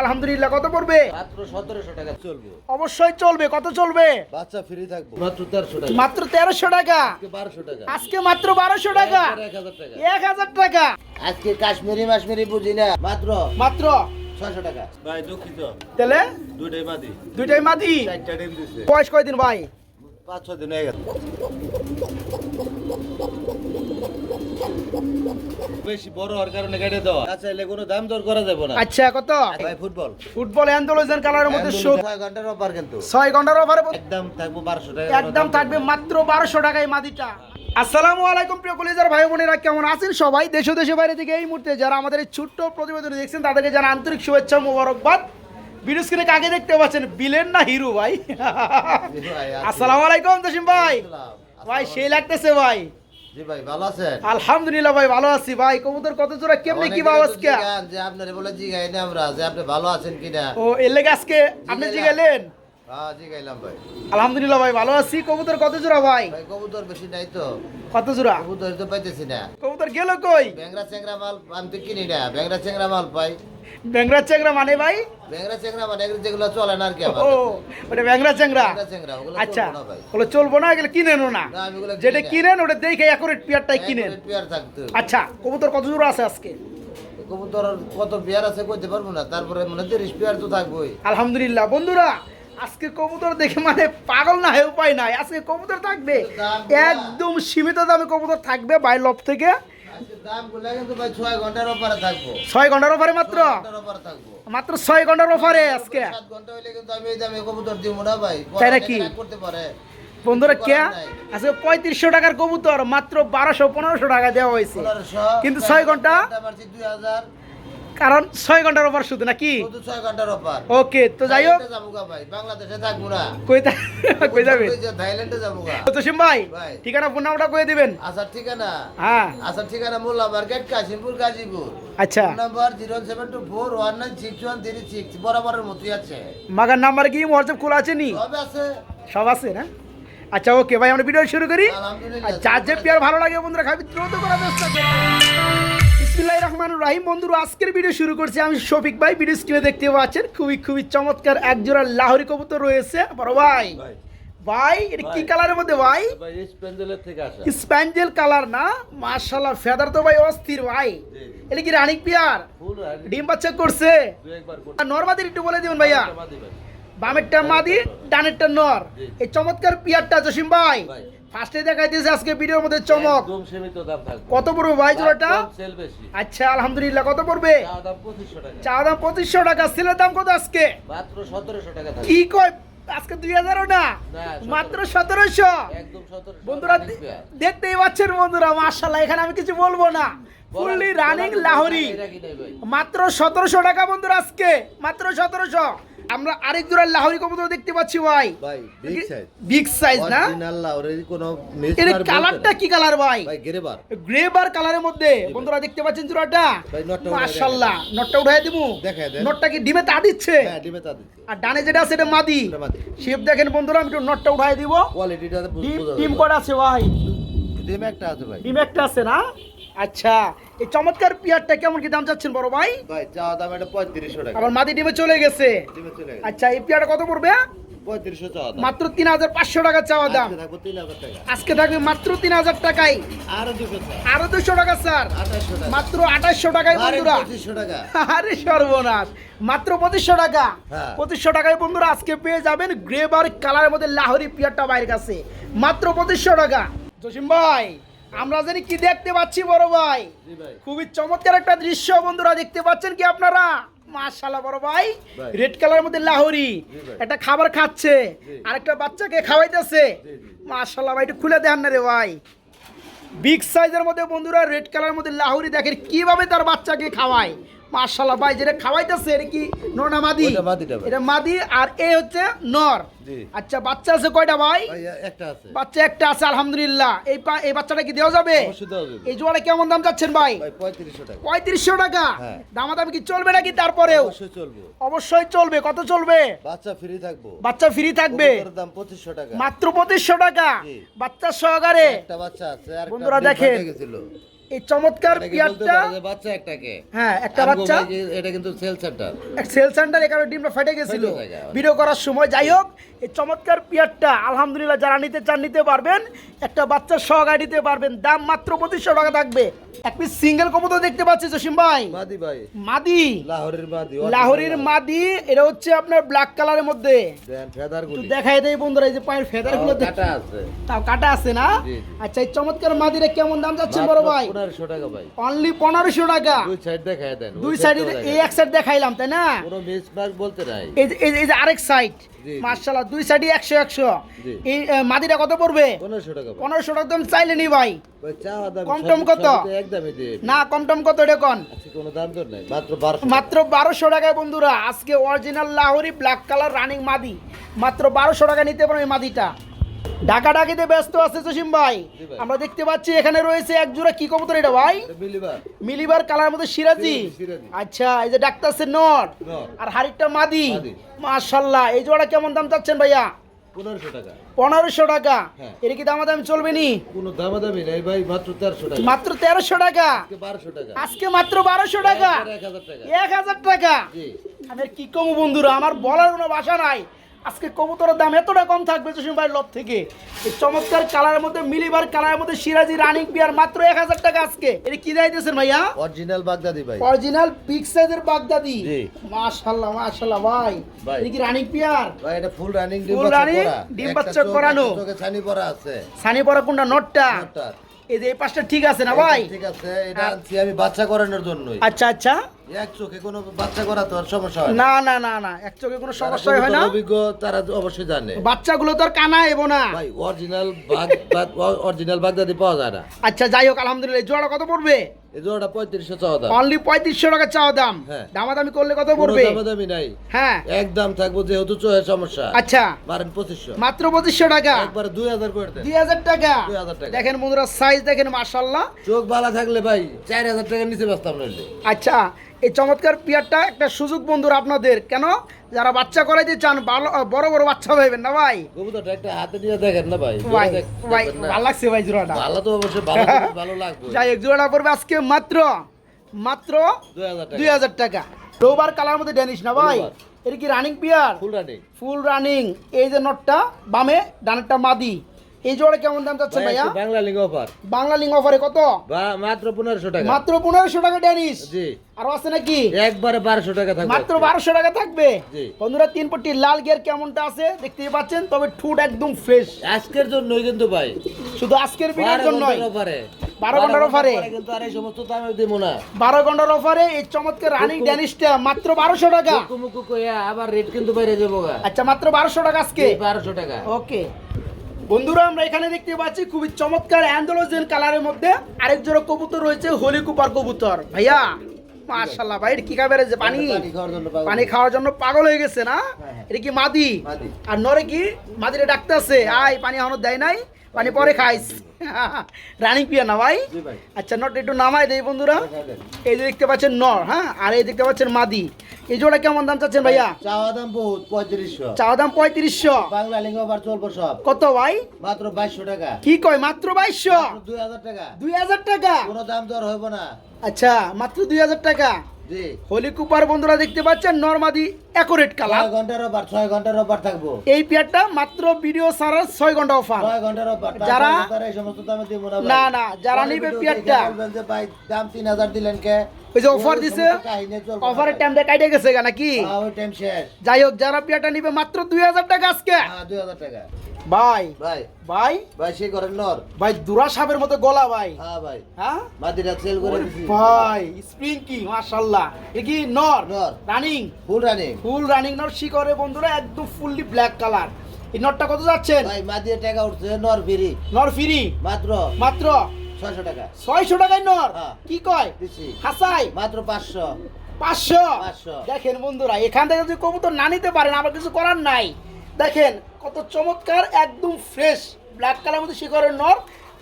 আলহামদুলিল্লাহ কত পড়বে? মাত্র সতেরোশো টাকা চলবো। অবশ্যই চলবে কত চলবে? বাচ্চা ফ্রি থাকব। মাত্র তেরোশো টাকা। মাত্র তেরোশো টাকা? আজকে বারোশো টাকা। আজকে মাত্র বারোশো টাকা? একবারে এক হাজার টাকা। এক হাজার আজকে কাশ্মীরি মাশ্মীরি বুঝি না। মাত্র মাত্র ছয়শো টাকা। ভাই দুঃখিত। তাহলে? দুইটাই মাদি। দুইটাই মাদি? চারটা ডিম দিছে। বয়স কয়দিন ভাই? পাঁচ ছয় দিন হয়ে গেছে। বেশি বড় হওয়ার কারণে কেটে দেওয়া। না চাইলে কোনো দাম দর করা যাবে না। আচ্ছা কত? ভাই ফুটবল। ফুটবল। অ্যান্ডোলজেন কালারের মধ্যে শো- ছয় ঘণ্টার অফার কিন্তু। ছয় ঘণ্টার অফারে একদম থাকব বারোশো টাকা একদম থাকবে মাত্র বারোশো টাকায় মাদিটা। আসসালামু আলাইকুম প্রিয় কলেজার ভাই বোনেরা কেমন আছেন সবাই? দেশ ও দেশের বাইরে থেকে এই মুহূর্তে যারা আমাদের এই ছোট্ট প্রতিবেদন দেখছেন তাদেরকে জানা আন্তরিক শুভেচ্ছা মোবারকবাদ। ভিডিও স্ক্রিনে কাকে দেখতে পাচ্ছেন? বিলেন না হিরো ভাই? আসসালামু আলাইকুম জসিম ভাই। ভাই সেই লাগতেছে ভাই। জি ভাই ভালো আছেন? আলহামদুলিল্লাহ ভাই ভালো আছি। ভাই কবুতর কত জোড়া কেমনে কি ভাব আজকে? যে আপনারে বলে জিগাই না আমরা যে আপনি ভালো আছেন কিনা। ও এর লেগে আজকে আপনি জিগাইলেন? আলহামদুলিল্লাহ ভাই ভালো আছি। কবুতর কত জোড়া ভাই? ভাই কবুতর বেশি নাই তো। কত জোড়া? কবুতর তো পাইতেছি না। কবুতর গেল কই? ব্যাংরা চেংরা মাল আমি তো কিনি না। ব্যাংরা চেংরা মাল পাই ব্যাংরা চেংরা মানে ভাই? ব্যাংরা চেংরা মানে যেগুলো চলে না আর কি ও ওটা ব্যাংরা চেংরা ওগুলো আচ্ছা। চলবো না ভাই। ওগুলো চলবো না এগুলো কিনেনও না। যেটা কিনেন ওটা দেখে অ্যাকুরেট পেয়ারটাই কিনেন। এক পেয়ার থাকতো আচ্ছা কবুতর কত জোড়া আছে আজকে? কবুতর কত পেয়ার আছে কইতে পারব না। তারপরে মনে তিরিশ পেয়ার তো থাকবোই। আলহামদুলিল্লাহ। বন্ধুরা আজকে কবুতর দেখে মানে পাগল না হয়ে উপায় নাই। আজকে কবুতর থাকবে। একদম সীমিত দামে কবুতর থাকবে বাই লব থেকে। ছয় ঘণ্টার মাত্র? মাত্র ছয় ঘণ্টার আজকে? তাই নাকি? বন্ধুরা কে? আজকে পঁয়ত্রিশশো টাকার কবুতর মাত্র বারোশো পনেরোশো টাকা দেওয়া হয়েছে। কিন্তু ছয় ঘণ্টা দুই হাজার। কারণ ছয় ঘণ্টার অফার শুধু নাকি? ছয় ঘণ্টার অফার। ওকে তো যাই হোক। বাংলাদেশে থাকব না। কই কই যাবে? থাইল্যান্ডে যাব তোসিম ভাই। ঠিকানা ফোন নাম্বারটা কয়ে দিবেন? আসার ঠিকানা? হ্যাঁ। আসার ঠিকানা মোল্লা মার্কেট কাশিমপুর গাজীপুর। আচ্ছা। Number zero seven two four one nine six one three six বরাবরের মতোই আছে। মাগার নাম্বার কি? হোয়াটসঅ্যাপ খোলা আছে নি? সব আছে। সব আছে না? আচ্ছা ওকে ভাই আমরা ভিডিও শুরু করি। আর যার যে পেয়ার ভালো লাগে বন্ধুরা খাবি দ্রুত করার চেষ্টা করো। বিসমিল্লাহির রহমানির রহিম। বন্ধুরা আজকের ভিডিও শুরু করছি আমি শফিক ভাই। ভিডিও স্ক্রিনে দেখতে পাচ্ছেন খুবই খুবই চমৎকার এক জোড়া লাহোরি কবুতর রয়েছে। বড় ভাই ভাই। এটা কি কালারের মধ্যে ভাই? থেকে আসা। স্প্যান্ডেল কালার না। মার্শাল্লাহ ফেদার তো ভাই অস্থির ভাই। এটা কি রানিক পিয়ার? ডিম বাচ্চা করছে। আর নর্মাদের একটু বলে দিবেন ভাইয়া। বামেরটা মাদি ডানেরটা নর। এই চমৎকার পিয়ারটা জসিম ভাই। ফার্স্টে দেখাই দিয়েছে আজকে ভিডিওর মধ্যে চমক। একদম সীমিত দাম থাকবে। কত পড়বে ভাই জোড়াটা? সেল বেশি। আচ্ছা আলহামদুলিল্লাহ কত পড়বে? চা দাম পঁচিশশো টাকা। চা দাম পঁচিশশো টাকা সিলের দাম কত আজকে? মাত্র সতেরোশো টাকা থাকবে। কি কয় আজকে দুই হাজারও না? মাত্র সতেরোশো? বন্ধুরা দেখতেই পাচ্ছেন বন্ধুরা মার্শাল্লাহ এখানে আমি কিছু বলব না। Fully running Lahori. মাত্র সতেরোশো টাকা বন্ধুরা আজকে মাত্র সতেরোশো। আমরা আরেক জোড়া লাহোরি কবুতর দেখতে পাচ্ছি ভাই। ভাই বিগ সাইজ বিগ সাইজ না? অরিজিনাল কোনো মিস এর কালারটা কি কালার ভাই? ভাই গেরেবার গ্রে বার কালারের মধ্যে। বন্ধুরা দেখতে পাচ্ছেন জোড়াটা? মাশাআল্লাহ নটটা উঠাই দিমু দেখায় দেন। নটটা কি ডিমে তা দিচ্ছে? হ্যাঁ ডিমে তা দিচ্ছে। আর ডানে যেটা আছে এটা মাদি। শেপ দেখেন বন্ধুরা আমি একটু নটটা উঠাই দিব। কোয়ালিটিটা ডিম বোঝা যাবে। কটা আছে ভাই? ডিম একটা আছে ভাই। ডিম একটা আছে না? আচ্ছা। এই চমৎকার পিয়ারটা কেমন কি দাম চাচ্ছেন বড় ভাই? ভাই চা দাম এটা পঁয়ত্রিশশো টাকা। আমার মাদি ডিমে চলে গেছে। আচ্ছা এই পিয়ারটা কত পড়বে? পঁয়ত্রিশশো মাত্র তিন হাজার পাঁচশো টাকা চাওয়া দাম। আজকে থাকব তিন হাজার টাকা। আজকে থাকবে মাত্র তিন হাজার টাকায় আরও দুশো টাকা স্যার। মাত্র আঠাশশো টাকায় বন্ধুরা। আরে সর্বনাশ। মাত্র পঁচিশশো টাকা। হ্যাঁ। পঁচিশশো টাকায় বন্ধুরা আজকে পেয়ে যাবেন গ্রেবার কালারের মধ্যে লাহোরি পিয়ারটা বাইরের কাছে। মাত্র পঁচিশশো টাকা। জসিম ভাই আমরা জানি কি দেখতে পাচ্ছি বড় ভাই? খুবই চমৎকার একটা দৃশ্য বন্ধুরা দেখতে পাচ্ছেন কি আপনারা? মাশাল্লাহ বড় ভাই। রেড কালারের মধ্যে লাহরি। একটা খাবার খাচ্ছে। আর একটা বাচ্চাকে খাওয়াইতেছে। মাশাল্লাহ। ভাই একটু খুলে দেন না রে ভাই। বিগ সাইজের মধ্যে বন্ধুরা রেড কালারের মধ্যে লাহোরি দেখেন কীভাবে তার বাচ্চাকে খাওয়ায়। মাশাআল্লাহ ভাই যেটা খাওয়াইতেছে এটা কি নর না মাদি? ওইটা মাদিটা ভাই। এটা মাদি আর এ হচ্ছে নর। আচ্ছা বাচ্চা আছে কয়টা ভাই? একটা আছে। বাচ্চা একটা আছে আলহামদুলিল্লাহ। এই এই বাচ্চাটা কি দেওয়া যাবে? অবশ্যই এই কেমন দাম চাচ্ছেন ভাই? ভাই পঁয়ত্রিশশো টাকা। পঁয়ত্রিশশো টাকা? হ্যাঁ। দামাদামি কি চলবে নাকি তারপরেও? অবশ্যই চলবো। অবশ্যই চলবে। কত চলবে? বাচ্চা ফ্রি থাকব। বাচ্চা ফ্রি থাকবে? দাম পঁচিশশো টাকা। মাত্র পঁচিশশো টাকা। বাচ্চা সহকারে? একটা বাচ্চা আছে আর বন্ধুরা দেখেন। এই চমৎকার পিয়ারটা বাচ্চা একটাকে। হ্যাঁ একটা বাচ্চা। এটা কিন্তু সেল সেন্টার সেল সেন্টার এখানে ডিমটা ফেটে গেছিল। ভিডিও করার সময় যাই হোক এই চমৎকার পিয়ারটা আলহামদুলিল্লাহ যারা নিতে চান নিতে পারবেন। একটা বাচ্চার সহগায় নিতে পারবেন। দাম মাত্র পঁচিশশো টাকা থাকবে। এক পিস সিঙ্গেল কবুতর দেখতে পাচ্ছি জসিম ভাই। মাদি ভাই। মাদি। লাহোরের মাদি লাহোরির মাদি। এটা হচ্ছে আপনার ব্ল্যাক কালারের মধ্যে। ফেদার গুলি। দেখাই দেয় বন্ধুরা এই যে পায়ের ফেদারগুলো কাটা আছে। তাও কাটা আছে না। আচ্ছা এই চমৎকার মাদিরে কেমন দাম যাচ্ছে বড় ভাই? পনেরোশো টাকা ভাই। অনলি পনেরোশো টাকা। দুই সাইড দেখায় দেন দুই সাইডে এই এক সাইড দেখাইলাম তাই না? মার্ক বলতে নাই। এই যে- এই যে- আরেক সাইড জি। মার্শাল্লাহ দুই সাইডে একশো একশো। এই আহ, মাদিটা কত পড়বে? পনেরোশো টাকা ভাই পনেরোশো টাকা আমি চাইলে নি ভাই কম টম কত? না কম টম কত এটা কন? আজকে কোনো দাম মাত্র বারোশো। টাকায় বন্ধুরা আজকে original Lahori black colour running মাদি। মাত্র বারোশো টাকা নিতে পারো এই মাদিটা। ঢাকা ডাকিতে ব্যস্ত আছে জসিম ভাই? আমরা দেখতে পাচ্ছি এখানে রয়েছে এক জোড়া কি কবুতর এটা ভাই? মিলিবার। কালার মধ্যে সিরাজি। আচ্ছা এই যে ডাক্তার আছে নট। আর মাদি। মাদি। মাশাল্লাহ এই জোড়া কেমন দাম চাচ্ছেন ভাইয়া? পনেরোশো টাকা। পনেরোশো টাকা। এর এটা কি দামাদামি চলবে নি? কোনো দামাদামি নাই ভাই মাত্র তেরোশো টাকা। মাত্র তেরোশো টাকা? আজকে বারোশো টাকা। আজকে মাত্র বারোশো টাকা? এক হাজার টাকা। এক হাজার টাকা? জি। আমি কি কম বন্ধুরা আমার বলার কোনো ভাষা নাই। আজকে কবুতরের দাম এতটা কম থাকবে জসিম ভাইয়ের লব থেকে। এই চমৎকার কালারের মধ্যে মিলিবার কালারের মধ্যে সিরাজি রানিং পিয়ার মাত্র এক হাজার টাকা আজকে। এটা কি যাইতেছেন ভাইয়া? অরিজিনাল বাগদাদি ভাই। অরিজিনাল বিগ সাইজের বাগদাদি। মাশাআল্লাহ মাশাআল্লাহ ভাই। এটা কি রানিং পিয়ার? ভাই এটা ফুল রানিং ডিম running, করা ডিম বাচ্চা করানো। চোখে ছানি পড়া আছে। সানি পরা কোনটা? নটটা? এই যে এই পাশটা ঠিক আছে না ভাই? ঠিক আছে। এটা আনছি আমি বাচ্চা করানোর জন্যই। আচ্ছা আচ্ছা। এক চোখে কোনো বাচ্চা করা তো আর সমস্যা হয় না। না না না এক চোখে কোনো সমস্যা হয় না। অভিজ্ঞ তারা অবশ্যই জানে। বাচ্চাগুলো তো আর কানা এবো না। ভাই অরিজিনাল অরিজিনাল বাগদাদি পাওয়া যায় না। আচ্ছা যাই হোক আলহামদুলিল্লাহ এই জোড়া কত পড়বে? এই জোড়াটা পঁয়ত্রিশশো চাওয়া দাম। অনলি পঁয়ত্রিশশো টাকা চাওয়া দাম। হ্যাঁ। দামাদামি করলে কত পড়বে? দামাদামি নাই। হ্যাঁ। একদম থাকব যেহেতু সমস্যা। আচ্ছা। পঁচিশশো। মাত্র পঁচিশশো টাকা। একবারে দুই হাজার করে দেন। দুই হাজার টাকা। 2000 টাকা। দেখেন বন্ধুরা সাইজ দেখেন মাশাল্লাহ চোখ ভালো থাকলে ভাই চার হাজার টাকার নিচে ব্যস্তাম নইলে আচ্ছা এই চমৎকার পিয়ারটা একটা সুযোগ বন্ধুর আপনাদের। কেন? যারা বাচ্চা করাইতে চান ভালো বড় বড় বাচ্চা পাইবেন না ভাই? কবুতরটা একটা হাতে নিয়ে দেখেন না ভাই ভাই ভাই ভালো লাগছে ভাই জোড়াটা। ভালো তো অবশ্যই ভালো ভালো লাগবে। যাই হোক জোড়াটা পড়বে আজকে মাত্র মাত্র দুই হাজার টাকা। দুই হাজার টাকা। রোবার কালার মধ্যে ড্যানিশ না ভাই? এটা কি running pair full running full running এই যে নটটা বামে ডানেরটা মাদি। এই জোড়া কেমন দাম চাচ্ছেন ভাইয়া? বাংলা লিঙ্গ অফার। বাংলা লিঙ্ক অফারে কত? মাত্র পনেরোশো টাকা। মাত্র পনেরোশো টাকা ড্যানিশ। জি। আরও আছে নাকি? একবারে বারোশো টাকা থাকবে মাত্র বারোশো টাকা থাকবে? জি। বন্ধুরা তিন পট্টি লাল গিয়ার কেমনটা আছে দেখতেই পাচ্ছেন তবে ঠুট একদম ফ্রেশ আজকের জন্যই কিন্তু ভাই। শুধু আজকের ভিডিওর জন্য অফারে। বারো ঘণ্টার অফারে। কিন্তু আর এই সমস্ত দামে দিব না। বারো ঘণ্টার অফারে এই চমৎকার রানিং ড্যানিশটা মাত্র বারোশো টাকা। মুকু মুকু আবার রেট কিন্তু বাইরে যাব আচ্ছা মাত্র বারোশো টাকা আজকে? বারোশো টাকা। ওকে বন্ধুরা আমরা এখানে দেখতে পাচ্ছি খুবই চমৎকার অ্যান্ডোলোজেন কালারের মধ্যে আরেক জোড়া কবুতর রয়েছে হোলি কুপার কবুতর ভাইয়া মার্শাল্লাহ ভাই কি খাবে যে পানি পানি খাওয়ার জন্য পাগল। হয়ে গেছে না হ্যাঁ। এটা কি মাদি মাদি। আর নরে কি মাদিরে ডাকতে আছে আয় পানি এখনও দেয় নাই পানি পরে খাইস রানিং পিয়া না ভাই। আচ্ছা নট একটু নামাই দেই বন্ধুরা। এই যে দেখতে পাচ্ছেন নর হ্যাঁ? আর এই দেখতে পাচ্ছেন মাদি। এই জোড়া কেমন দাম চাচ্ছেন ভাইয়া? চাওয়া দাম বহুত পঁয়ত্রিশশো। চাওয়া দাম পঁয়ত্রিশশো। বাংলা লিঙ্গ অফার চলবো সব। কত ভাই? মাত্র বাইশশো টাকা। কি কয় মাত্র বাইশশো? দুই হাজার টাকা। দুই হাজার টাকা? কোনো দাম দর হইব না। আচ্ছা মাত্র দুই হাজার টাকা? জি। হোলি কুপার বন্ধুরা দেখতে পাচ্ছেন নর্মাদি অ্যাকোরেট কালার ছয় ঘণ্টার অফার ছয় ঘণ্টার অফার থাকব। এই পেয়ারটা মাত্র ভিডিও সারার ছয় ঘণ্টা অফার ছয় ঘণ্টার অফার যারা- এই সমস্ত দামে দিব না। না, না, যারা নিবে পেয়ারটা। বলবেন যে ভাই দাম তিন হাজার দিলেন কে? ওই যে অফার দিছে অফারের টাইমটা কাটে গেছে গা নাকি? হ্যাঁ, ওই টাইম শেষ। যাই হোক যারা পেয়ারটা নিবে মাত্র দুই হাজার টাকা আজকে। হ্যাঁ দুই হাজার টাকা। ভাই ভাই। ভাই। ভাই সে করেন নর। ভাই দুরা সাপের মতো গলা ভাই। হ্যাঁ ভাই। হ্যাঁ? মাদিরা সেল করে দিছি। ভাই স্প্রিং কি মাশাআল্লাহ। এ কি নর? নর। Running full running full running নর শিকরে বন্ধুরা একদম ফুললি ব্ল্যাক কালার এই নটটা কত যাচ্ছেন? ভাই মাদিরা টাকা উঠছে নর ফিরি। নর ফ্রি? মাত্র। মাত্র? ছয়শো টাকা। ছয়শো টাকায় নর? হ্যাঁ। কি কয়? দিছি। হাসাই? মাত্র পাঁচশো। পাঁচশো? 500 দেখেন বন্ধুরা এখান থেকে যদি কবুতর না নিতে পারেন আমার কিছু করার নাই। দেখেন কত চমৎকার একদম ফ্রেশ ব্ল্যাক কালার মধ্যে শিকরের নর।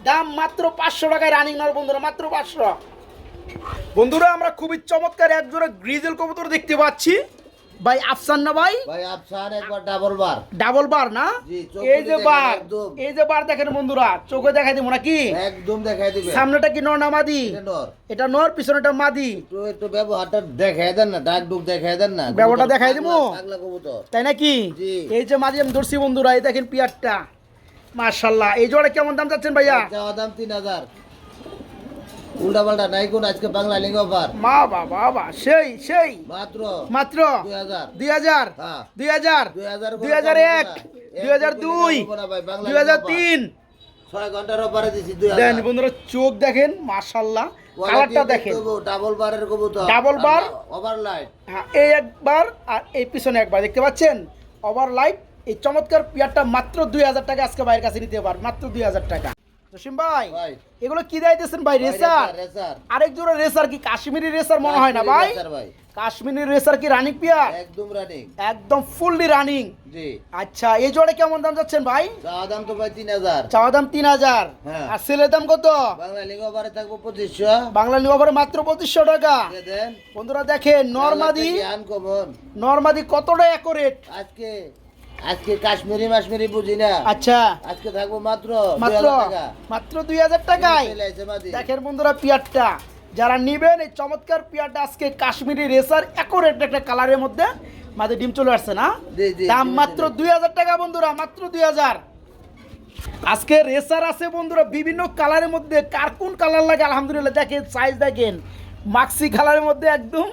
দাম মাত্র পাঁচশো টাকায় রানিং নর বন্ধুরা মাত্র পাঁচশো। বন্ধুরা আমরা খুবই চমৎকার এক জোড়া গ্রিজেল কবুতর দেখতে পাচ্ছি। ভাই আফসান না ভাই? ভাই আফসান একবার ডাবল বার ডাবল বার না? এই যে বার এই যে বার দেখেন বন্ধুরা চোখে দেখাই দিব নাকি? একদম দেখাই দিবে সামনেটা কি নর না মাদি? এটা নর। পিছনেটা মাদি। একটু একটু ব্যবহারটা দেখাই দেন না ডাক ডুক দেখাই দেন না। ব্যবহারটা দেখাই দিবো? তাই নাকি? জি। এই যে মাদি আমি ধরছি বন্ধুরা এই দেখেন পিয়ারটা। মার্শাল্লাহ এই জোড়া কেমন দাম চাচ্ছেন ভাইয়া? দাম তিন হাজার। উল্টা পাল্টা নাই কোন আজকে বাংলা লিঙ্গ অফার মা বাবা বাবা সেই সেই। মাত্র মাত্র দুই হাজার। দুই হাজার হ্যাঁ। দুই হাজার এক দুই হাজার দুই দুই হাজার তিন। ছয় ঘণ্টার অফারে দিছি দুই দেন বন্ধুরা চোখ দেখেন মার্শাল্লাহ কালারটা দেখেন। ডাবল বারের কবুতর। লাইট হ্যাঁ, এই একবার আর এই পিছনে একবার দেখতে পাচ্ছেন? এই চমৎকার পিয়ারটা মাত্র দুই হাজার টাকা আজকে ভাইয়ের কাছে নিতে পার মাত্র দুই হাজার টাকা। জসিম ভাই এগুলো কি দিতেছেন ভাই রেসার? আরেক জোড়া রেসার কি কাশ্মীরি রেসার মনে হয় না ভাই? কাশ্মীরি রেসার কি রানিং পিয়ার? একদম রানিং। একদম ফুললি রানিং জি। আচ্ছা এই জোড়া কেমন দাম যাচ্ছেন ভাই? চাওয়া দাম তো ভাই তিন হাজার। চাওয়া দাম তিন হাজার। হ্যাঁ। আর সেলের দাম কত? বাংলা লিঙ্গ অফারে থাকব পঁচিশশো। বাংলা নিয়ে মাত্র পঁচিশশো টাকা। দেন। বন্ধুরা দেখেন নর্মাদি নর্মাদি কতটা অ্যাকোরেট আজকে আজকে কাশ্মীরি মাশ্মীরি বুঝি না? আচ্ছা। আজকে থাকব মাত্র মাত্র? মাত্র দুই হাজার টাকায়। দেখেন বন্ধুরা পিয়ারটা। যারা নিবেন এই চমৎকার পিয়ারটা আজকে কাশ্মীরি রেসার অ্যাকোরেট একটা কালারের মধ্যে মাঝে ডিম চলে আসছে না? দাম মাত্র দুই হাজার টাকা বন্ধুরা মাত্র দুই হাজার। আজকে রেসার আছে বন্ধুরা বিভিন্ন কালারের মধ্যে। কার কোন কালার লাগে? আলহামদুলিল্লাহ দেখেন সাইজ দেখেন। মাক্সি কালারের মধ্যে একদম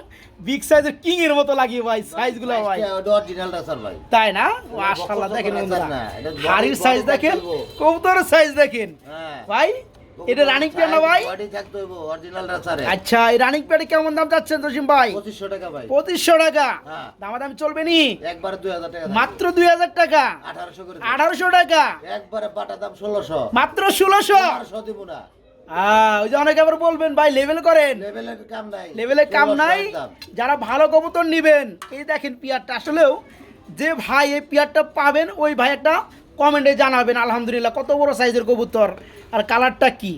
বিগ সাইজের কিং এর মতো লাগিয়ে ভাই সাইজগুলো ভাই। স্যার ভাই? তাই না? মাশাআল্লাহ দেখেন বন্ধুরা। হাড়ির সাইজ দেখেন কবুতরের সাইজ দেখেন। হ্যাঁ। ভাই এটা রানিং পেয়ার না ভাই? আচ্ছা এই রানিং পেয়ারে কেমন দাম যাচ্ছেন জসিম ভাই? 2500 টাকা ভাই। পঁচিশশো টাকা। হ্যাঁ। দামাদামি চলবে নি? একবারে 2000 টাকা। মাত্র দুই হাজার টাকা। 1800 আঠারোশো টাকা। একবারে পাটা দাম 1600 মাত্র ষোলোশো। 1800 দিব না। ওই যে অনেকে আবার বলবেন ভাই লেভেল করেন। লেভেলের কাম নাই। লেভেলে কাম নাই। যারা ভালো কবুতর নিবেন এই দেখেন পিয়ারটা। আসলেও যে ভাই এই পিয়ারটা পাবেন ওই ভাই একটা কমেন্টে জানাবেন আলহামদুলিল্লাহ কত বড় সাইজের কবুতর। আর কালারটা কি?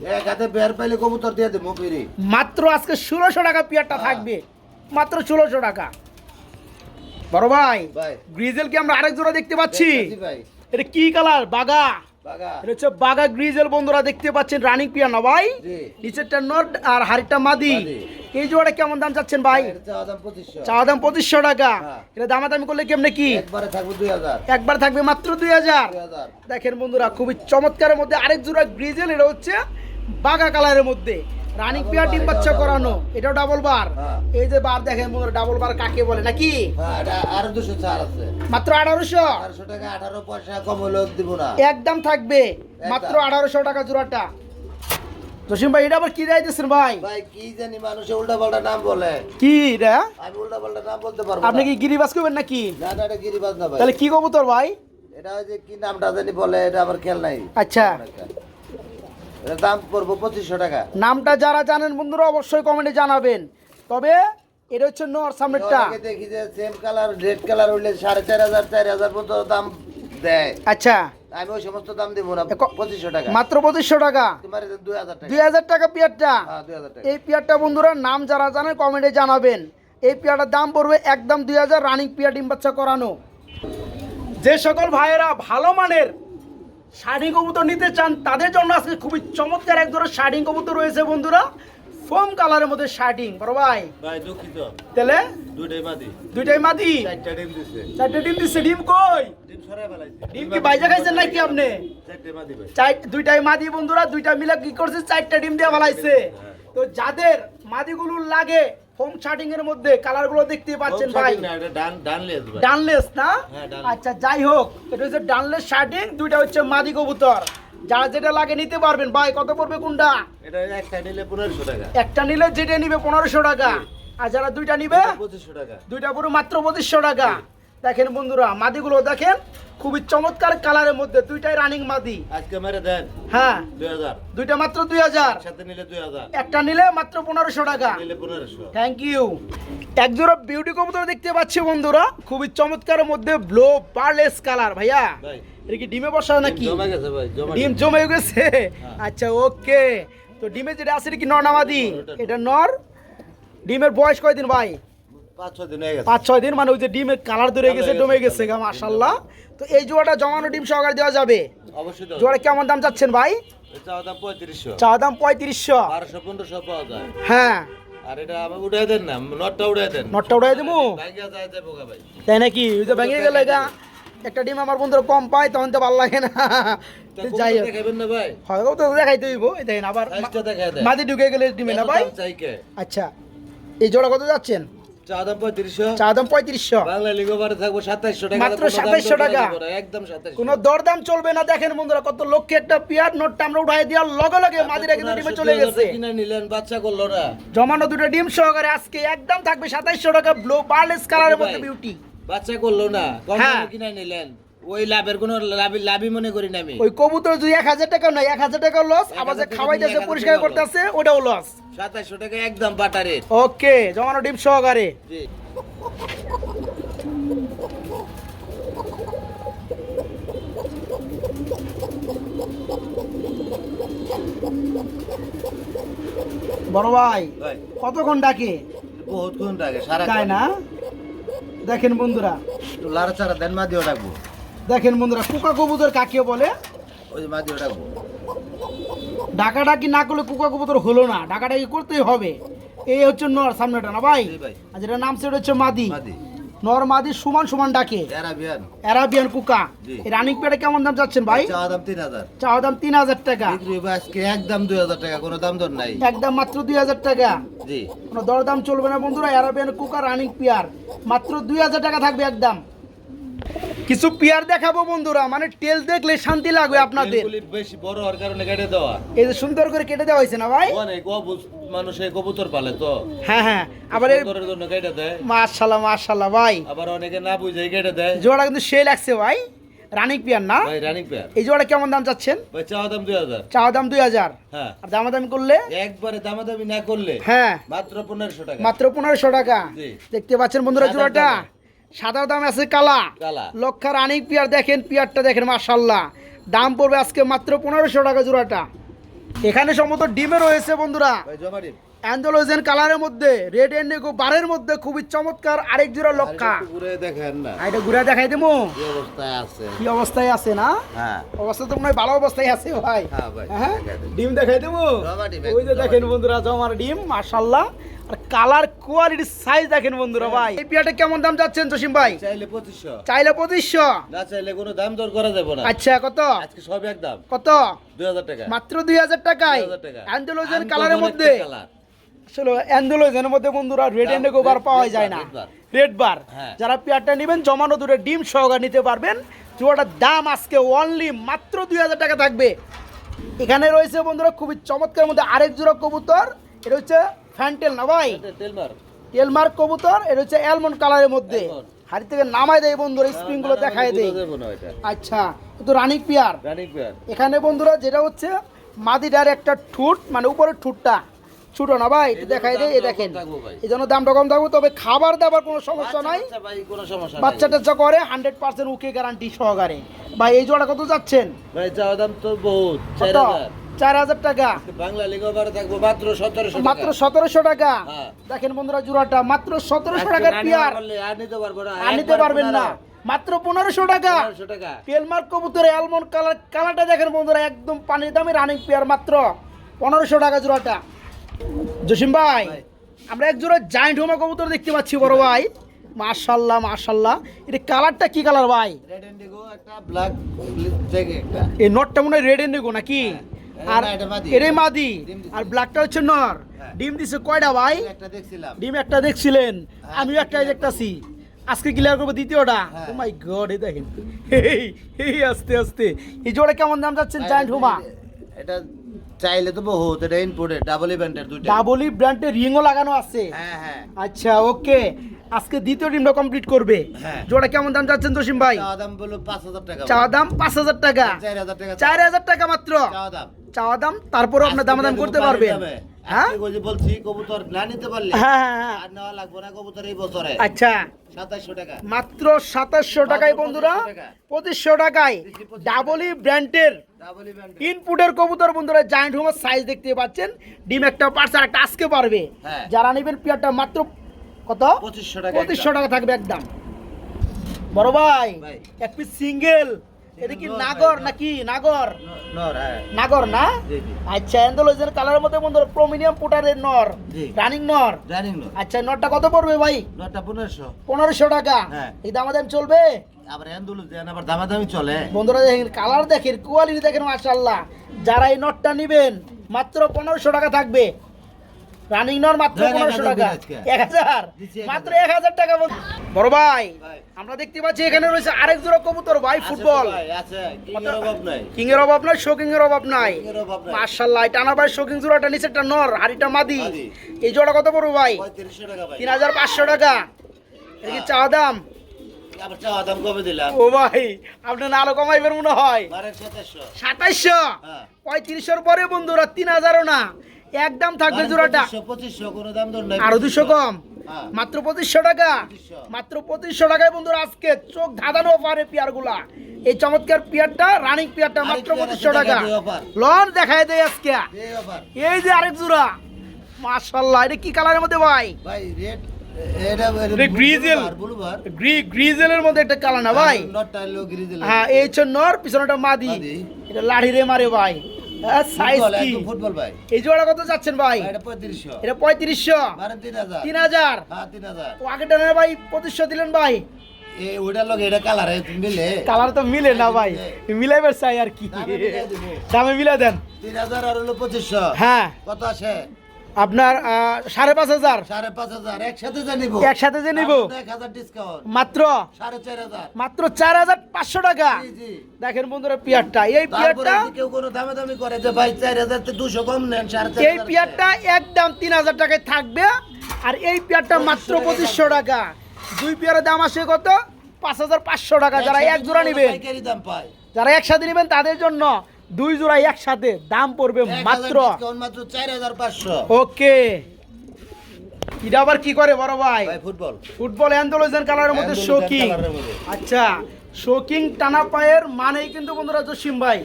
বের পাইলে কবুতর দিয়ে দেবো ফিরি মাত্র আজকে ষোলোশো টাকা পিয়ারটা। থাকবে। মাত্র ষোলোশো টাকা। বড় ভাই ভাই। গ্রিজেল কি আমরা আরেক জোড়া দেখতে পাচ্ছি। এটা কি কালার বাগা এটা হচ্ছে বাগা গ্রিজেল বন্ধুরা দেখতে পাচ্ছেন রানিং ভাই? জি। নিচেরটা নট আর হাড়িটা মাদি। মাদি। এই জোড়া কেমন দাম চাচ্ছেন ভাই? এর চাওয়া দাম 2500 চাওয়া দাম পঁচিশশো টাকা। হ্যাঁ। এটা দামাদামি করলে কেমনে কি? একবারে থাকবে 2000 একবার থাকবে মাত্র দুই হাজার। দেখেন বন্ধুরা খুবই চমৎকারের মধ্যে আরেক জোড়া গ্রিজেল এটা হচ্ছে বাগা কালারের মধ্যে। রানিং ডিম বাচ্চা করানো এটাও ডাবল বার হ্যাঁ। এই যে বার দেখেন ডাবল বার কাকে বলে নাকি? আর 200 ছাড় আছে। মাত্র আঠারোশো 400 টাকা 18 পয়সা কম দিব না। একদম থাকবে মাত্র আঠারোশো টাকা জোড়াটা। জসিম ভাই এটা আবার কি ভাই? ভাই কি জানি মানুষে উল্টা পাল্টা নাম বলে। কি এটা? আমি উল্টা পাল্টা নাম বলতে পারব আপনি কি গিরিবাস করবেন নাকি? না না এটা গিরিবাজ না ভাই। তাহলে কি কবুতর ভাই? এটা ওই যে কি নামটা জানি বলে এটা আমার খেয়াল নাই। আচ্ছা। দাম পড়ব পঁচিশশো টাকা। নামটা যারা জানেন বন্ধুরা অবশ্যই কমেন্টে জানাবেন। তবে এটা হচ্ছে নর সামনেরটা। দেখি যে সেম কালার রেড কালার হইলে সাড়ে চার হাজার চার হাজার পর্যন্ত দাম দেয়। আচ্ছা। আমি ওই সমস্ত দাম দিব না পঁচিশশো টাকা। মাত্র পঁচিশশো টাকা? তোমার দুই হাজার টাকা। দুই হাজার টাকা পিয়ারটা? হ্যাঁ হাজার এই পিয়ারটা বন্ধুরা নাম যারা জানেন কমেন্টে জানাবেন। এই পিয়ারটার দাম পড়বে একদম দুই হাজার রানিং পিয়ার ডিম বাচ্চা করানো। যে সকল ভাইয়েরা ভালো মানের শাড়ি কবুতর নিতে চান তাদের জন্য আজকে খুবই চমৎকার এক ধরনের শাড়ি কবুতর রয়েছে বন্ধুরা। ফোম কালারের মধ্যে শার্টিং বড় ভাই। ভাই দুঃখিত। তাহলে? দুইটাই মাদি। দুইটাই মাদি? চারটা ডিম দিছে। চারটে ডিম দিচ্ছে ডিম কই? ডিম সরাই ফেলাইছে। ডিম কি বাইজা খাইছেন নাকি আপনি? চারটে মাদি ভাই। চার দুইটাই মাদি বন্ধুরা দুইটা মিলে কি করছে চারটা ডিম দিয়ে ফেলাইছে। তো যাদের মাদিগুলো লাগে ফোম শার্টিং এর মধ্যে কালারগুলো দেখতে পাচ্ছেন ভাই। ডানলেস না? হ্যাঁ, আচ্ছা যাই হোক এটা হচ্ছে ডানলেস শার্টিং দুইটা হচ্ছে মাদি কবুতর। যারা যেটা লাগে নিতে পারবেন। ভাই কত পড়বে কোনটা? এটা একটা নিলে পনেরোশো টাকা। একটা নিলে যেটা নিবে পনেরোশো টাকা। আর যারা দুইটা নিবে পঁচিশশো টাকা। দুইটা পুরো মাত্র পঁচিশশো টাকা। দেখেন বন্ধুরা মাদিগুলো দেখেন খুবই চমৎকার কালারের মধ্যে দুইটাই রানিং মাদি। আজকে মেরে দেন। হ্যাঁ। দুইটা মাত্র দুই হাজার। সাথে নিলে দুই হাজার। একটা নিলে মাত্র পনেরোশো টাকা। নিলে পনেরোশো। থ্যাংক ইউ একজোড়া বিউটি কবুতর দেখতে পাচ্ছি বন্ধুরা খুবই চমৎকারের মধ্যে ব্লো বার্লেস কালার ভাইয়া। ভাই। এটা কি ডিমে বসা নাকি? জমা গেছে ভাই ডিম জমে গেছে? আচ্ছা ওকে। তো ডিমে যেটা আছে কি নর নামাদি এটা নর। ডিমের বয়স কয়দিন ভাই? পাঁচ ছয় দিন মানে ওই যে ডিমের কালার ধরে গেছে ডমে গেছে, মাশাল্লাহ তো এই জোড়াটা জমানো ডিম সহকারে দেওয়া যাবে? অবশ্যই জোড়া কেমন দাম চাচ্ছেন ভাই? চাওয়া দাম পঁয়ত্রিশশো। বারোশো পনেরোশো পাওয়া যায়। হ্যাঁ। আর এটা আমি দেন না নটটা উঠাই দেন। নটটা উঠাই দেবো? ভাঙ্গা যায় যায় বোকা ভাই। তাই নাকি? ওই তো ভেঙে গেলে গা একটা ডিম আমার বন্ধুরা কম পায় তখন তো ভালো লাগে না। যাই হোক। তো দেখেন আবার ঢুকে গেলে ডিমে না ভাই? আচ্ছা এই জোড়া কত যাচ্ছেন? চাওয়া দাম পঁয়ত্রিশশো। চা দাম পঁয়ত্রিশশো বাংলা লিগোবারে থাকব সাতাইশশো টাকা। মাত্র কোনো দাম 2700 দর করা টাকা। একদম সাতাইশশো। কোনো দরদাম চলবে না দেখেন বন্ধুরা কত লক্ষে একটা পিয়ার। নোটটা আমরা উঠাই দেওয়ার লগে লগে মাদিরা কিন্তু ডিমে চলে গেছে। কিনে নিলেন বাচ্চা করল না। জমানো দুটো ডিম সহকারে আজকে একদম থাকবে সাতাইশশো টাকা ব্লু বার্লেস কালারের মধ্যে বিউটি বাচ্চা করল না কম হ্যাঁ। দামে কিনে নিলেন। ওই লাভের কোনো লাভই লাভই মনে করি না আমি। ওই কবুতর যদি এক হাজার টাকা নয় এক হাজার টাকা লস আবার যে 1000 টাকা খাওয়াইতেছে পরিষ্কার করতেছে ওটাও লস সাতাইশশো টাকা একদম বাটারের ওকে জমানো ডিম সহকারে। বড় ভাই কতক্ষণ ডাকে? বহুত কোন টাকা সারা তাই না? দেখেন বন্ধুরা। একটু লাড়া চাড়া দেন মা দিও ডাকবো। দেখেন বন্ধুরা কুকা কবুতর কাকে বলে? ওই মা দিও ডাকবো। ডাকা ডাকি না করলে কুকা কবুতর হলো না ডাকা ডাকি করতেই হবে। এই হচ্ছে নর সামনেটা না ভাই। আর যেটা নাম সেটা হচ্ছে মাদি। নর মাদি সমান সমান ডাকে। অ্যারাবিয়ান। কুকা। রানিং পেটে কেমন দাম চাচ্ছেন ভাই? চাওয়া দাম তিন হাজার। চাওয়া দাম তিন হাজার টাকা। আজকে একদম দুই হাজার টাকা কোনো দাম দর নাই। একদম মাত্র দুই হাজার টাকা। জি। কোনো দরদাম চলবে না বন্ধুরা। অ্যারাবিয়ান কুকা রানিং পিয়ার মাত্র দুই হাজার টাকা থাকবে একদম। কিছু পিয়ার দেখাবো বন্ধুরা মানে টেল দেখলে শান্তি লাগবে আপনাদের। বেশি বড় হওয়ার কারণে কেটে দেওয়া। এই যে সুন্দর করে কেটে দেওয়া হয়েছে না ভাই? অনেক মানুষে কবুতর পালে তো। হ্যাঁ হ্যাঁ। আবার কবুতরের জন্য কেটে দেয়। মাশাল্লাহ মাশাল্লাহ ভাই। আবার অনেকে না বুঝে কেটে দেয়। জোড়া কিন্তু সে লাগছে ভাই। রানিং পিয়ার না? ভাই রানিং পেয়ার। এই জোড়া কেমন দাম চাচ্ছেন? ভাই চাওয়া দাম দুই হাজার। চাওয়া দাম দুই হাজার। হ্যাঁ। আর দামাদামি করলে? একবারে দামাদামি না করলে হ্যাঁ। মাত্র পনেরোশো টাকা। মাত্র পনেরোশো টাকা। জি। দেখতে পাচ্ছেন বন্ধুরা জোড়াটা? দামে। সাদা দাম আছে কালা। লক্ষার লক্ষা রানিং পিয়ার দেখেন পিয়ারটা দেখেন মার্শাল্লাহ দাম পড়বে আজকে মাত্র পনেরোশো টাকা জোড়াটা। এখানে সম্ভবত ডিমে রয়েছে বন্ধুরা। অ্যান্ডোলোজেন কালারের মধ্যে রেড এন্ডিগো বারের মধ্যে খুবই চমৎকার আরেক জোড়া লক্ষা ঘুরে দেখেন না। এটা ঘুরে দেখাই দেবো কি অবস্থায় আছে? কি অবস্থায় আছে না? হ্যাঁ। অবস্থা তো মনে হয় ভালো অবস্থায় আছে ভাই। হ্যাঁ হ্যাঁ দেব। ডিম দেখাই দেবো ওই যে দেখেন বন্ধুরা জমার ডিম মাশাল্লাহ আর কালার কোয়ালিটির সাইজ দেখেন বন্ধুরা হ্যাঁ। ভাই। এই পিয়াটা কেমন দাম যাচ্ছেন জসিম ভাই? চাইলে পঁচিশশো। চাইলে পঁচিশশো? না চাইলে কোনো দাম দর করা যাবে না। আচ্ছা কত? আজকে সব একদম। কত? দুই হাজার টাকা। মাত্র দুই হাজার টাকায়। 2000 টাকা। অ্যান্ডোলোজেন কালারের মধ্যে। colour। আসলে অ্যান্ডোলোজেনের মধ্যে বন্ধুরা রেড এন্ড গোবার পাওয়া যায় না। রেড বার হ্যাঁ। যারা পেয়ারটা নেবেন জমানো দুটো ডিম সহকার নিতে পারবেন। জোড়াটার দাম আজকে অনলি মাত্র দুই হাজার টাকা থাকবে। এখানে রয়েছে বন্ধুরা খুবই চমৎকার মধ্যে আরেক জোড়া কবুতর। এটা হচ্ছে ফ্যান্টেল না ভাই? টেলমার্ক কবুতর এটা হচ্ছে অ্যালমন্ড কালারের মধ্যে। হাড়ি থেকে নামাই দেয় বন্ধুরা স্প্রিংগুলো দেখায় দেয়। আচ্ছা কিন্তু রানিক পিয়ার এখানে বন্ধুরা যেটা হচ্ছে মাদিটার একটা ঠুট মানে উপরের ঠুটটা। ছোটো না ভাই দেখাই দেয় দেখেন। এই জন্য দামটা কম থাকবে তবে খাবার দাবার কোনো সমস্যা নাই। বাচ্চা সমস্যা নাই। বাচ্চা টাচ্চা করে হান্ড্রেড পার্সেন্ট গ্যারান্টি সহকারে। ভাই এই জোড়া কত যাচ্ছেন? ভাই চাওয়া দাম তো বহুত চার হাজার। টাকা। বাংলা লিগোবারে থাকব মাত্র সতেরোশো মাত্র সতেরোশো টাকা। হ্যাঁ। দেখেন বন্ধুরা জোড়াটা মাত্র সতেরোশো টাকার পিয়ার। আর নিতে পারব না আর নিতে পারবেন না। মাত্র পনেরোশো টাকা। পনেরোশো টাকা। তেলমার্ক কবুতরে অ্যালমন্ড কালার কালারটা দেখেন বন্ধুরা একদম পানির দামে রানিং পেয়ার মাত্র। পনেরোশো টাকা জোড়াটা। জসিম ভাই। আমরা এক জোড়া জায়েন্ট হোমা কবুতর দেখতে পাচ্ছি বড় ভাই। মাশাল্লাহ মাশাল্লাহ। এটা কালারটা কি কালার ভাই? রেড ইন্ডিগো একটা ব্ল্যাক একটা। এই নটটা মনে হয় রেড এন্ডিগো নাকি? হ্যাঁ, আর এটা মাদি। আর ব্ল্যাকটা হচ্ছে নর হ্যাঁ। ডিম দিছে কয়টা ভাই? একটা দেখছিলাম। ডিম একটা দেখছিলেন। হ্যাঁ, আমিও একটাই দেখতাছি। আজকে ক্লিয়ার করব দ্বিতীয়টা। ও মাই গড এই দেখেন। এই আস্তে আস্তে। এই জোড়া কেমন দাম যাচ্ছেন জায়েন্ট হোমা এটা চাইলে তো বহুত এটা ইনপুটে ডাবল ইভেন্টের দুইটা। ডাবল ব্র্যান্ডের রিংও লাগানো আছে। হ্যাঁ হ্যাঁ। আচ্ছা ওকে। আজকে দ্বিতীয় টিমটা কমপ্লিট করবে। হ্যাঁ। জোড়া কেমন দাম যাচ্ছেন জসিম ভাই? চা দাম বলো পাঁচ হাজার টাকা। চাওয়া দাম পাঁচ হাজার টাকা। চার হাজার টাকা। চার হাজার টাকা মাত্র। চা দাম। চাওয়া দাম তারপরে আপনার দাম দাম করতে পারবেন। বলছি কবুতর না নিতে পারলে হ্যাঁ হ্যাঁ হ্যাঁ। আর নেওয়া লাগবে না কবুতর এই বছরে। আচ্ছা। সাতাশশো টাকা। মাত্র সাতাশশো টাকায় বন্ধুরা পঁচিশশো টাকায় ডাবলি ব্র্যান্ডের ইনপুটের কবুতর বন্ধুরা জায়েন্ট হোমার সাইজ দেখতে পাচ্ছেন। ডিম একটা পার্স আর একটা আজকে পারবে। হ্যাঁ। যারা নেবেন পেয়ারটা মাত্র কত? পঁচিশশো টাকা পঁচিশশো টাকা থাকবে একদম। বড় ভাই ভাই। এক পিস সিঙ্গেল এটা কি নাগর নাকি? নাগর? হ্যাঁ। নাগর না? আচ্ছা এন্ডোলজের কালারের মধ্যে বন্ধুরা প্রমিনিয়াম পুটারের নর। রানিং নর। নর। আচ্ছা নরটা কত পড়বে ভাই? নরটা পনেরোশো। পনেরোশো টাকা। হ্যাঁ। এই দামাদাম চলবে? আবার দেন আবার দামাদামি চলে। বন্ধুরা দেখেন কালার দেখেন কোয়ালিটি দেখেন যারা এই নটটা নেবেন মাত্র পনেরোশো টাকা থাকবে। রানিং নর মাত্র পনেরোশো টাকা। এক হাজার। মাত্র। এক হাজার টাকা। বড় ভাই। আমরা দেখতে পাচ্ছি এখানে রয়েছে আরেক জোড়া কবুতর ভাই ফুটবল। ভাই, আছে। কিংয়ের অভাব নাই। কিং এর অভাব নাই। শোকিং এর অভাব নাই। মার্শাল্লাহ টানা ভাই শোকিং জোড়াটা নিচে একটা নর হাড়িটা মাদি। এই জোড়া কত পড়বে ভাই? পঁয়ত্রিশশো টাকা ভাই। তিন হাজার পাঁচশো টাকা। এটা কি চাওয়া দাম? আবার চাওয়া দাম কমে দিলাম। ও ভাই আপনি না আলো কমাইবেন মনে হয়? সাতাইশশো হ্যাঁ। পঁয়ত্রিশশোর পরে বন্ধুরা তিন হাজারও না। একদম থাকবে জোড়াটা। পঁচিশশো পঁচিশশো কোনো দাম দর নাই। আরও দুশো কম? হ্যাঁ। মাত্র পঁচিশশো টাকা? মাত্র পঁচিশশো টাকায় বন্ধুরা আজকে চোখ ধাঁধানো অফারে পিয়ারগুলা এই চমৎকার পিয়ারটা রানিং পিয়ারটা মাত্র পঁচিশশো টাকা। লন দেখায় দেয় আজকে। এই যে আরেক জোড়া। মাশাল্লাহ এটা কি কালারের মধ্যে ভাই? ভাই রেড গ্রিজেল। গ্রিজেলের মধ্যে একটা না ভাই? হ্যাঁ এই হচ্ছে নর পিছনেটা মাদি। মাদি। এটা লাঠি রে মারে ভাই। সাইজ কি? ফুটবল ভাই। এই জোড়া কত যাচ্ছেন ভাই? এটা হ্যাঁ ও টানে ভাই দিলেন ভাই? এই ওইটার লগে এটা কালার মিলে। কালার তো মিলে না ভাই। মিলাইবার চাই আর কি। দামে মিলাই দেন। তিন হাজার আর হলো পঁচিশশো। হ্যাঁ। কত আছে আপনার সাড়ে পাঁচ হাজার। সাড়ে পাঁচ হাজার একসাথে যে নিবো। একসাথে যে নিব? এক হাজার ডিসকাউন্ট মাত্র? সাড়ে চার হাজার। মাত্র চার হাজার পাঁচশো টাকা? দেখেন বন্ধুরা পিয়ারটা। এই পিয়ারটা কেউ কোনো দামে দামি করে যে ভাই চার হাজার দুশো কম নেন সাড়ে এই পিয়ারটা একদম তিন হাজার টাকায় থাকবে। আর এই পিয়ারটা মাত্র পঁচিশশো টাকা। দুই পিয়ারের দাম আসে কত? পাঁচ হাজার পাঁচশো টাকা। যারা এক জোড়া নেবেন। দাম পায়। যারা একসাথে নেবেন তাদের জন্য দুই জোড়া একসাথে দাম পড়বে মাত্র মাত্র চার হাজার পাঁচশো। ওকে। এটা আবার কি করে বড় ভাই? ফুটবল। ফুটবল অ্যান্ডোলজেন কালারের মধ্যে শোকিং আচ্ছা শোকিং টানা পায়ের মানেই কিন্তু বন্ধুরা জসিম ভাই।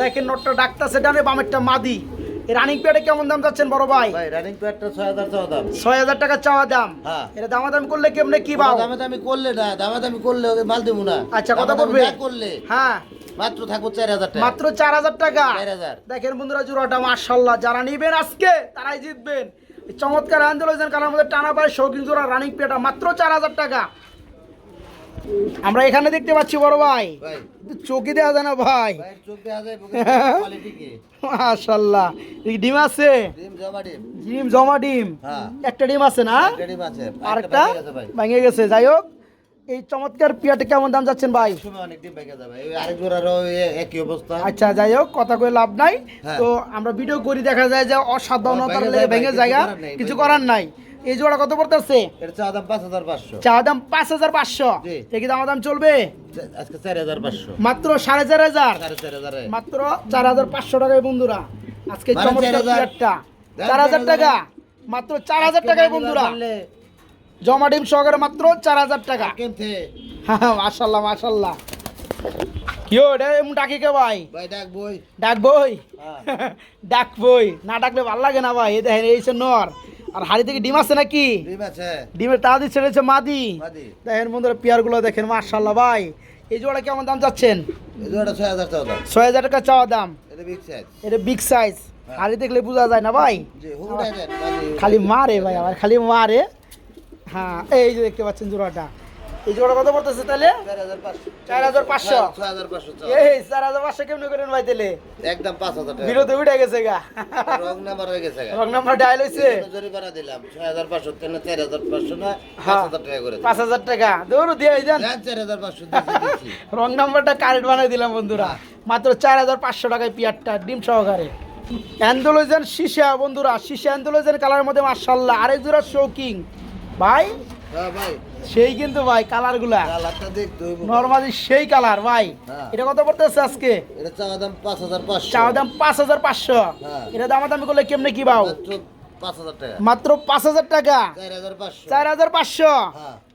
দেখেন নটটা ডাকতাছে ডানে বামেরটা মাদি। রানিং প্যাডে কেমন দাম যাচ্ছেন বড় ভাই? ভাই রানিং প্যাডটা ছয় হাজার ছয় দাম। ছয় হাজার টাকা চাওয়া দাম। হ্যাঁ। এটা দামাদাম করলে কেমনে কি পাও দামে দামি করলে না দামে দামি করলে মাল দেবো না। আচ্ছা, কথা বলবে? করলে হ্যাঁ। মাত্র থাকব চার হাজার টাকা। মাত্র চার হাজার টাকা। দেখেন বন্ধুরা জোড়াটা মার্শাল্লাহ যারা নিবেন আজকে তারাই জিতবেন। চমৎকার আন্দোলন কালার মধ্যে টানা পায় শৌখিন জোড়া রানিং পেটা মাত্র চার হাজার টাকা। আমরা এখানে দেখতে পাচ্ছি বড় ভাই। চোখে দেওয়া যায় না ভাই। মাশাল্লাহ ডিম আছে? ডিম জমা ডিম। হ্যাঁ। একটা ডিম আছে না? আর একটা ভেঙে গেছে। যাই হোক এই চমৎকার পিয়াটা কেমন দাম যাচ্ছেন ভাই? একই অবস্থা। আচ্ছা যাই হোক কথা কয়ে লাভ নাই। হ্যাঁ। তো আমরা ভিডিও করি দেখা যায় যে অসাধারণতার ভেঙে লেগে ভেঙে জায়গা কিছু করার নাই এই জোড়া কত পড়তেছে? এর চা দাম পাঁচ হাজার পাঁচশো। চা দাম পাঁচ হাজার পাঁচশো। দাম দাম চলবে? আজকে চার হাজার পাঁচশো। মাত্র সাড়ে চার হাজার। মাত্র পাঁচশো টাকায় বন্ধুরা। আজকে মানে চমৎকার 4,000 পিয়ারটা। চার হাজার 4,000 টাকা। মাত্র চার হাজার টাকায় বন্ধুরা। জমা ডিম সহকারে মাত্র চার হাজার টাকা। হ্যাঁ মাশাল্লাহ মাশাল্লাহ। কিও এটা এমন ডাকি কে ভাই? ভাই ডাক বই। ডাক বই? হ্যাঁ। ডাক বই। না ডাকলে ভালো লাগে না ভাই এই দেখেন এই নর। আর হাড়ি থেকে ডিম আছে নাকি? ডিম আছে। ডিমের তা দিচ্ছে রয়েছে মাদি। দেখেন বন্ধুরা পেয়ারগুলো দেখেন মাশাল্লাহ ভাই। এই জোড়া কেমন দাম চাচ্ছেন? ছয় হাজার টাকা চাওয়া দাম। এটা বিগ সাইজ সাইজ হাড়ি দেখলে বোঝা যায় না ভাই? খালি মারে ভাই আবার খালি মারে। হ্যাঁ এই যে দেখতে পাচ্ছেন জোড়াটা। এই জোড়া কত পড়তেছে তাহলে? চার হাজার পাঁচশো। এই চার হাজার পাঁচশো কেমনি করেন ভাই তাহলে? একদম পাঁচ হাজার বিরোধে উঠে গেছে গা। রং নাম্বার হয়ে গেছে রং নাম্বার ডায়াল হয়েছে। জরিমানা দিলাম। ছয় হাজার পাঁচশো চার হাজার পাঁচশো না পাঁচ হ্যাঁ। হাজার টাকা করে পাঁচ হাজার টাকা। দৌড় দিয়ে দেন চার হাজার পাঁচশো। রং নাম্বারটা কারেক্ট বানিয়ে দিলাম বন্ধুরা। মাত্র চার হাজার পাঁচশো টাকায় পিয়ারটা ডিম সহকারে। অ্যান্ডোলোজেন সিসা বন্ধুরা। সিসা অ্যান্ডোলোজেন কালারের মধ্যে মার্শাল্লাহ আরেক জোড়া শৌকিং। ভাই? হ্যাঁ ভাই। সেই কিন্তু ভাই দেখতে হইব নর্মালি সেই কালার ভাই। হ্যাঁ। এটা কত পড়তেছে আজকে? চাওয়া দাম পাঁচ হাজার পাঁচশো। দাম হ্যাঁ। এটা দামাদামি করলে কেমনে কি পাও মাত্র পাঁচ হাজার টাকা। চার হাজার পাঁচশো।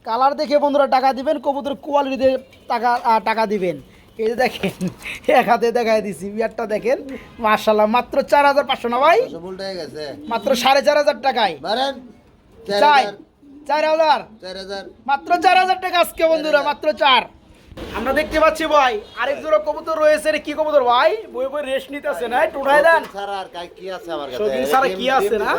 কালার দেখে বন্ধুরা টাকা দিবেন কবুতর কোয়ালিটি দিয়ে টাকা টাকা দিবেন। এই যে দেখেন এক হাতে দেখাই দিছি বিয়ারটা দেখেন। মার্শাল্লাহ মাত্র চার হাজার পাঁচশো না ভাই? মাত্র সাড়ে চার হাজার টাকায়। চাই। চার হাজার। চার হাজার। মাত্র চার হাজার টাকা আজকে বন্ধুরা মাত্র চার। আমরা দেখতে পাচ্ছি ভাই আরেক জোড়া কবুতর রয়েছে রে, কি কবুতর ভাই? বই বই রেস্ট নিতেছে না একটু দেন। স্যার আর কি আছে আমার কাছে? শৌখিন কি আছে না?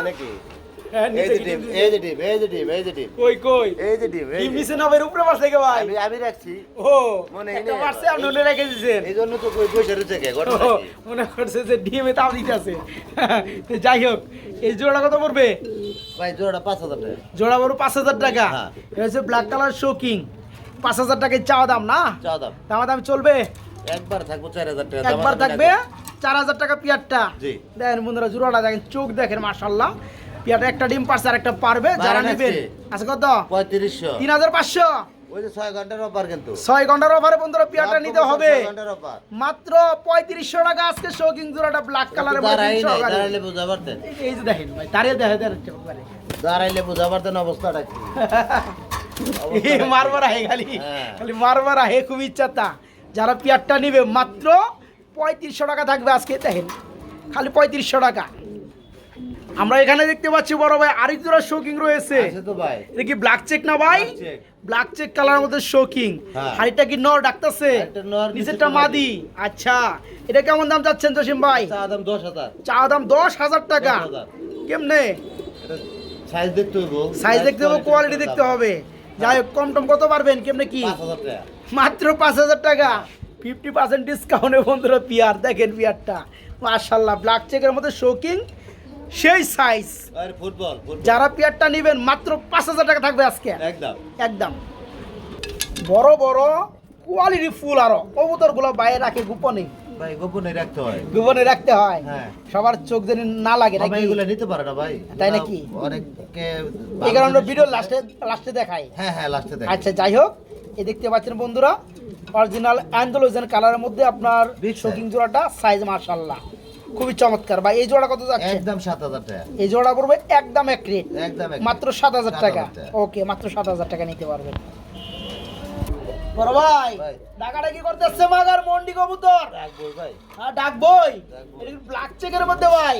নাকি? হ্যাঁ, এই যে ডিম ডিম এই যে ডিম এই যে ডিম এই যে ডিম। কই কই? এই যে ডিম ডিম নিচে না ভাই উপরে পাশ থেকে ভাই? আমি আমি রাখছি। ও মনে একটা নেই আপনি উনি রেখে দিয়েছেন এই তো কই পয়সা রয়েছে কে? ঘটনা মনে করছে যে ডিমে তাপ দিতেছে যাই হোক এই জোড়া কত পড়বে? ভাই জোড়া পাঁচ হাজার টাকা। জোড়া বড় টাকা। হ্যাঁ। এটা হচ্ছে ব্ল্যাক কালার শোকিং পাঁচ হাজার টাকায় চাওয়া দাম না? চা দাম। দামা দাম চলবে? একবার থাকব চার হাজার টাকা। একবার থাকবে চার হাজার টাকা পিয়ারটা। দেখেন বন্ধুরা জোড়াটা দেখেন চোখ দেখেন মার্শাল্লাহ পিয়ারটা একটা ডিম পারছে আর একটা পারবে যারা নেবেন। আচ্ছা কত। পঁয়ত্রিশশো। তিন হাজার পাঁচশো। ওই যে ছয় ঘণ্টার অফার কিন্তু। ছয় ঘণ্টার অফারে বন্ধুরা পিয়ারটা নিতে হবে। ঘণ্টার মাত্র পঁয়ত্রিশশো টাকা আজকে শোকিং জোড়াটা ব্ল্যাক কালারের এই যে দেখেন ভাই দাঁড়িয়ে দেখে। দাঁড়াইলে বুঝা পারতেন অবস্থাটা কি। মারবার আহে খালি। হ্যাঁ। খালি মারবার আহে খুব ইচ্ছা তা। যারা পিয়ারটা নিবে মাত্র পঁয়ত্রিশশো টাকা থাকবে আজকে দেখেন। খালি পঁয়ত্রিশশো টাকা। আমরা এখানে দেখতে পাচ্ছি বড় ভাই আরেক জোড়া শোকিং রয়েছে। এটা কি ব্ল্যাক চেক না ভাই? ব্ল্যাক চেক কালার মধ্যে শোকিং হ্যাঁ। হাড়িটা কি নর ডাকতেছে? নিচেরটা নিচেরটা মাদি। আচ্ছা এটা কেমন দাম চাচ্ছেন জসিম ভাই? চা দাম দশ হাজার। চা দাম দশ হাজার টাকা। কেমনে? সাইজ দেখতে হইব। সাইজ দেখতে হবে কোয়ালিটি দেখতে হবে। যাই হোক কম টম কত পারবেন? কেমনে কি? মাত্র পাঁচ হাজার টাকা। ফিফটি পার্সেন্ট ডিসকাউন্টে বন্ধুরা পিয়ার। দেখেন পিয়ারটা। মার্শাল্লাহ ব্ল্যাক চেকের মধ্যে শোকিং সেই সাইজ আর ফুটবল যারা পিয়ারটা নেবেন মাত্র পাঁচ হাজার টাকা থাকবে আজকে। একদম। একদম। বড় বড় কোয়ালিটি ফুল আরও। কবুতরগুলো বাইরে রাখে গোপনে। ভাই গোপনে রাখতে হয়। গোপনে রাখতে হয়। হ্যাঁ। সবার চোখ যেন না লাগে নাকি? এগুলো নিতে পারে না ভাই। তাই নাকি? অনেককে এই কারণে ভিডিও লাস্টে লাস্টে দেখাই। হ্যাঁ হ্যাঁ লাস্টে দেখ আচ্ছা যাই হোক। এই দেখতে পাচ্ছেন বন্ধুরা অরিজিনাল অ্যান্ডোলোজেন কালারের মধ্যে আপনার শোকিং জোড়াটা সাইজ মার্শাল্লাহ খুবই চমৎকার। ভাই এই জোড়া কত যাচ্ছে? একদম সাত হাজার টাকা। এই জোড়া পড়বে একদম এক রেট। একদম মাত্র সাত হাজার টাকা। 7,000 টাকা। ওকে মাত্র সাত হাজার টাকা নিতে পারবেন। বড় ভাই ভাই। ডাকাডাকি করতেছে মাগার মন্ডি কবুতর। ভাই। হ্যাঁ ডাকবই ডাকবো। ব্ল্যাক চেকের মধ্যে ভাই?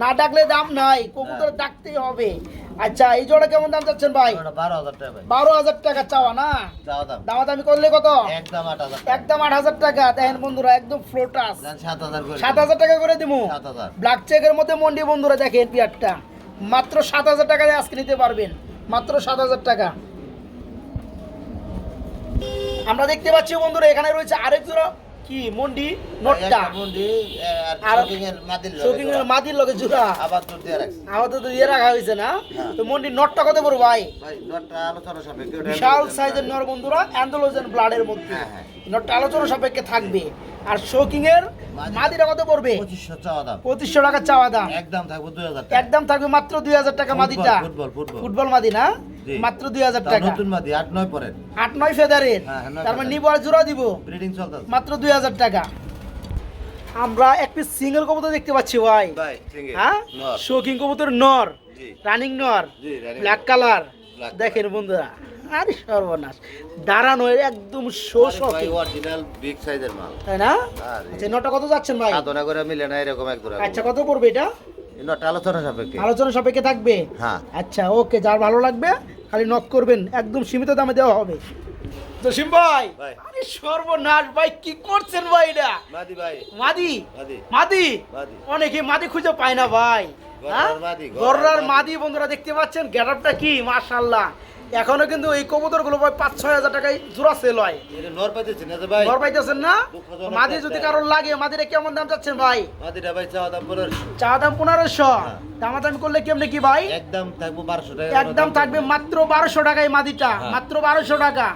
না ডাকলে দাম হ্যাঁ? নাই। কবুতর ডাকতেই হবে। আচ্ছা এই জোড়া কেমন দাম চাচ্ছেন ভাই? বারো হাজার টাকা চাওয়া না? দাম। করলে কত? একদম আট হাজার টাকা। দেখেন বন্ধুরা একদম ফ্লোটাস সাত হাজার টাকা করে দিব ব্ল্যাক চেকের মধ্যে মন্ডি বন্ধুরা দেখেন পিয়ারটা। মাত্র সাত হাজার টাকা আজকে নিতে পারবেন। মাত্র সাত হাজার টাকা। আমরা দেখতে পাচ্ছি বন্ধুরা এখানে রয়েছে আরেক জোড়া কি মন্ডি নোটটা? মন্ডি আর মাদির লগে শৌখিনের জোড়া। মাদির লগে জোড়া। আবার তো দিয়ে রাখছি। আবার তো দিয়ে রাখা হয়েছে না? হ্যাঁ। তো মন্ডি নটটা কত বড় ভাই? ভাই নটটা আলোচনা সাপেক্ষে। বিশাল সাইজের নর বন্ধুরা অ্যান্ডোলোজেন ব্লাডের মধ্যে। হ্যাঁ, হ্যাঁ। নটটা আলোচনা সাপেক্ষে থাকবে। আর শোকিং এর মাদি- মাদিটা কত পড়বে? পঁচিশশো টাকা চাওয়া দাম। একদম থাকব দুই হাজার একদম থাকবে মাত্র দুই হাজার টাকা মাদিটা। Football, football. ফুটবল মাদি না? মাত্র দুই হাজার টাকা। নতুন মাদি আট নয় পরের। আট নয় ফেদারের। হ্যাঁ, হ্যাঁ, নয় তার মানে। নিবো আর জোড়া দিব। ব্রিডিং চলতেছে। মাত্র দুই হাজার টাকা। আমরা এক পিস সিঙ্গেল কবুতর দেখতে পাচ্ছি ভাই। ভাই হ্যাঁ? নর। শৌখিন কবুতর নর। রানিং নর। ব্ল্যাক কালার দেখেন বন্ধুরা আরে সর্বনাশ। দাঁড়ানো একদম অরিজিনাল বিগ সাইজের মাল। তাই না? আচ্ছা নটা কত যাচ্ছেন ভাই? সাধনা করে মিলে না এরকম এক আচ্ছা কত পড়বে এটা? আলোচনা সাপেক্ষে। আলোচনা সাপেক্ষে থাকবে? হ্যাঁ। আচ্ছা ওকে যার ভালো লাগবে খালি নক করবেন। একদম সীমিত দামে দেওয়া হবে। জসিম ভাই। আরে সর্বনাশ ভাই কি করছেন ভাই এটা? মাদি ভাই। মাদি। মাদি? মাদি। অনেকে মাদি খুঁজে পায় না ভাই। গররার হ্যাঁ? মাদি, বন্ধুরা দেখতে পাচ্ছেন কি? মাশাআল্লাহ। এখনও কিন্তু এই কবুতরগুলো ভাই পাঁচ ছয় হাজার টাকায় জোড়া সেল হয়। নর পাইতেছেন না মাদি যদি কারোর লাগে মাদিরে কেমন দাম চাচ্ছেন ভাই? মাদিটা ভাই চাওয়া দাম পনেরোশো। চা দাম পনেরোশো। হ্যাঁ। দামাদামি করলে কেমনে কি ভাই? একদম থাকব বারোশো টাকা। একদম থাকবে মাত্র বারোশো টাকায় মাদিটা। হ্যাঁ। মাত্র বারোশো টাকা।